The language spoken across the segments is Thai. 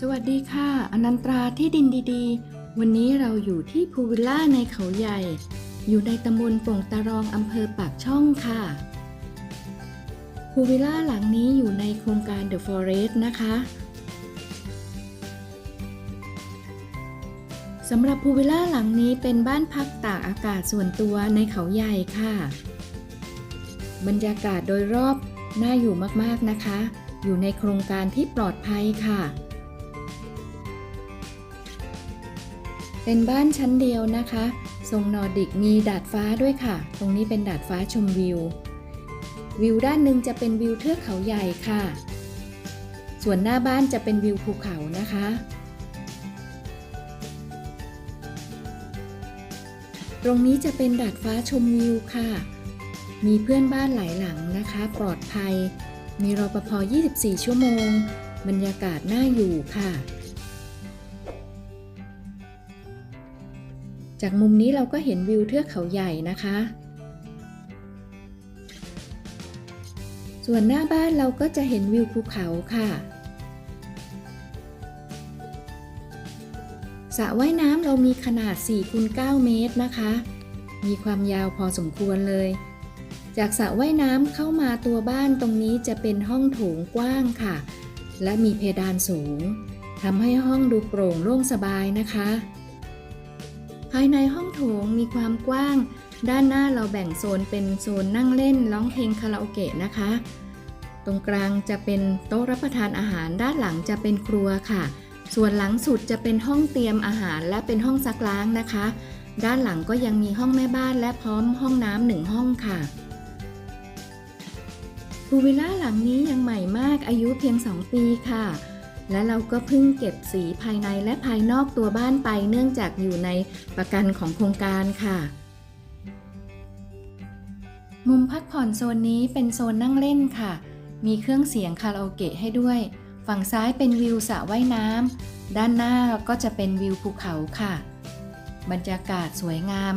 สวัสดีค่ะ อนันตราที่ดินดีๆ วันนี้เราอยู่ที่ภูวิลล่าในเขาใหญ่ อยู่ในตำบลโป่งตะรองอำเภอปากช่องค่ะภูวิลล่าหลังนี้อยู่ในโครงการ The Forest นะคะสำหรับภูวิลล่าหลังนี้เป็นบ้านพักตากอากาศส่วนตัวในเขาใหญ่ค่ะ บรรยากาศโดยรอบ น่าอยู่มากๆนะคะ อยู่ในโครงการที่ปลอดภัยค่ะ เป็นบ้านชั้นเดียวนะคะ ทรงนอร์ดิกมีดาดฟ้าด้วยค่ะ ตรงนี้เป็นดาดฟ้าชมวิว วิวด้านหนึ่งจะเป็นวิวเทือกเขาใหญ่ค่ะ ส่วนหน้าบ้านจะเป็นวิวภูเขานะคะตรงนี้จะเป็นดาดฟ้าชมวิวค่ะ มีเพื่อนบ้านหลายหลังนะคะ ปลอดภัย มีรปภ 24 ชั่วโมง บรรยากาศน่าอยู่ค่ะ จากมุมนี้เราก็เห็นวิวเทือกเขาใหญ่นะคะ ส่วนหน้าบ้านเราก็จะเห็นวิวภูเขาค่ะสระว่ายน้ำเรามีขนาด4คูณ9เมตรนะคะ มีความยาวพอสมควรเลย จากสระว่ายน้ำเข้ามาตัวบ้านตรงนี้จะเป็นห้องโถงกว้างค่ะ และมีเพดานสูงทำให้ห้องดูโปร่งโล่งสบายนะคะ ภายในห้องโถงมีความกว้าง ด้านหน้าเราแบ่งโซนเป็นโซนนั่งเล่นร้องเพลงคาราโอเกะนะคะ ตรงกลางจะเป็นโต๊ะรับประทานอาหารด้านหลังจะเป็นครัวค่ะ ส่วนหลังสุดจะเป็นห้องเตรียมอาหารและเป็นห้องซักล้างนะคะ ด้านหลังก็ยังมีห้องแม่บ้านและพร้อมห้องน้ำหนึ่งห้องค่ะ พูวิลล่าหลังนี้ยังใหม่มากอายุเพียง 2 ปีค่ะ และเราก็เพิ่งเก็บสีภายในและภายนอกตัวบ้านไปเนื่องจากอยู่ในประกันของโครงการค่ะ มุมพักผ่อนโซนนี้เป็นโซนนั่งเล่นค่ะ มีเครื่องเสียงคาราโอเกะให้ด้วย ฝั่งซ้ายเป็นวิวสระว่ายน้ำด้านหน้าก็จะเป็นวิวภูเขาค่ะ บรรยากาศสวยงาม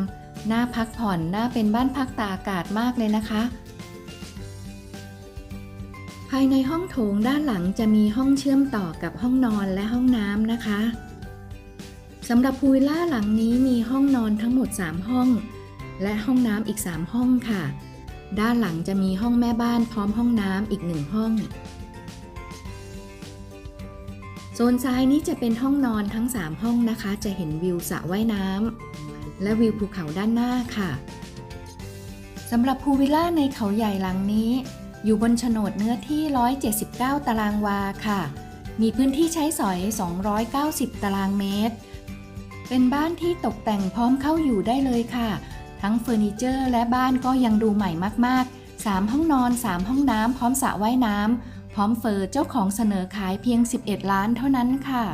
น่าพักผ่อนน่าเป็นบ้านพักตาอากาศมากเลยนะคะายในห้องโถงด้านหลังจะมีห้องเชื่อมต่อกับห้องนอนและห้องน้ำนะคะสำหรับพูวิลล่าหลังนี้มีห้องนอนทั้งหมด 3 ห้อง และห้องน้ำอีก 3 ห้องค่ะ ด้านหลังจะมีห้องแม่บ้านพร้อมห้องน้ำอีกหนึ่งห้องโซนซ้ายนี้จะเป็นห้องนอนทั้ง 3 ห้องนะคะ จะเห็นวิวสระว่ายน้ำและวิวภูเขาด้านหน้าค่ะสำหรับพูวิลล่าในเขาใหญ่หลังนี้ อยู่บนโฉนดเนื้อที่ 179 ตารางวาค่ะ มีพื้นที่ใช้สอย 290 ตารางเมตร เป็นบ้านที่ตกแต่งพร้อมเข้าอยู่ได้เลยค่ะ ทั้งเฟอร์นิเจอร์และบ้านก็ยังดูใหม่มาก ๆ 3 ห้องนอน 3 ห้องน้ำพร้อมสระว่ายน้ำพร้อมเฟอร์เจ้าของเสนอขายเพียง 11 ล้านเท่านั้นค่ะ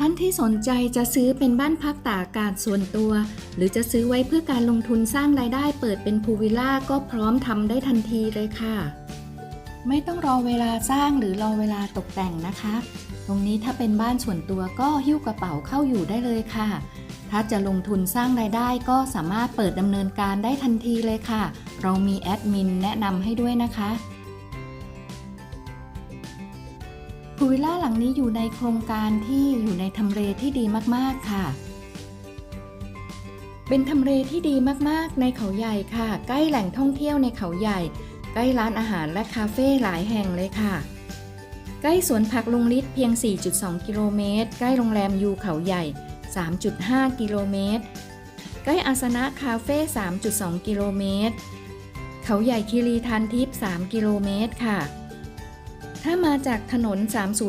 ท่านที่สนใจจะซื้อเป็นบ้านพักตากอากาศส่วนตัว หรือจะซื้อไว้เพื่อการลงทุนสร้างรายได้เปิดเป็นพูวิลล่าก็พร้อมทำได้ทันทีเลยค่ะ ไม่ต้องรอเวลาสร้างหรือรอเวลาตกแต่งนะคะ ตรงนี้ถ้าเป็นบ้านส่วนตัวก็หิ้วกระเป๋าเข้าอยู่ได้เลยค่ะ ถ้าจะลงทุนสร้างรายได้ก็สามารถเปิดดำเนินการได้ทันทีเลยค่ะ เรามีแอดมินแนะนำให้ด้วยนะคะ พูวิลล่าหลังนี้อยู่ในโครงการที่อยู่ในทำเลที่ดีมากๆค่ะ เป็นทำเลที่ดีมากๆในเขาใหญ่ค่ะ ใกล้แหล่งท่องเที่ยวในเขาใหญ่ ใกล้ร้านอาหารและคาเฟ่หลายแห่งเลยค่ะ ใกล้สวนผักลุงฤทธิ์เพียง 4.2 กิโลเมตร ใกล้โรงแรมยูเขาใหญ่ 3.5 กิโลเมตร ใกล้อาสนะคาเฟ่ 3.2 กิโลเมตร เขาใหญ่คีรีทานทิพย์ 3 กิโลเมตรค่ะ ถ้ามาจากถนน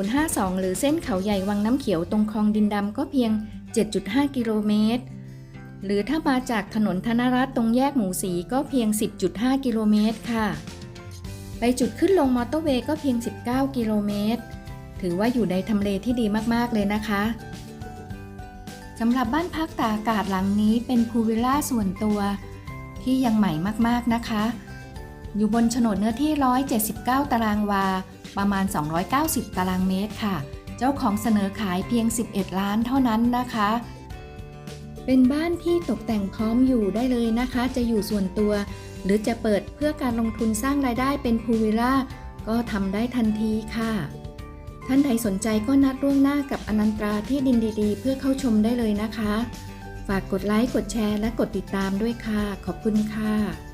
3052 หรือเส้นเขาใหญ่วังน้ำเขียวตรงคลองดินดำก็เพียง 7.5 กิโลเมตร หรือถ้ามาจากถนนธนรัตน์ตรงแยกหมูสีก็เพียง 10.5 กิโลเมตรค่ะ ไปจุดขึ้นลงมอเตอร์เวย์ก็เพียง 19 กิโลเมตร ถือว่าอยู่ในทำเลที่ดีมาก ๆ เลยนะคะสำหรับบ้านพักตากอากาศหลังนี้เป็นพูวิลล่าส่วนตัวที่ยังใหม่มาก ๆ นะคะ อยู่บนโฉนดเนื้อที่ 179 ตารางวา ประมาณ 290 ตารางเมตรค่ะ เจ้าของเสนอขายเพียง 11 ล้านเท่านั้นนะคะ เป็นบ้านที่ตกแต่งพร้อมอยู่ได้เลยนะคะ จะอยู่ส่วนตัว หรือจะเปิดเพื่อการลงทุนสร้างรายได้เป็นพูวิลล่าก็ทำได้ทันทีค่ะ ท่านใดสนใจก็นัดล่วงหน้ากับอนันตราที่ดินดีๆ เพื่อเข้าชมได้เลยนะคะ ฝากกดไลค์ กดแชร์ และกดติดตามด้วยค่ะ ขอบคุณค่ะ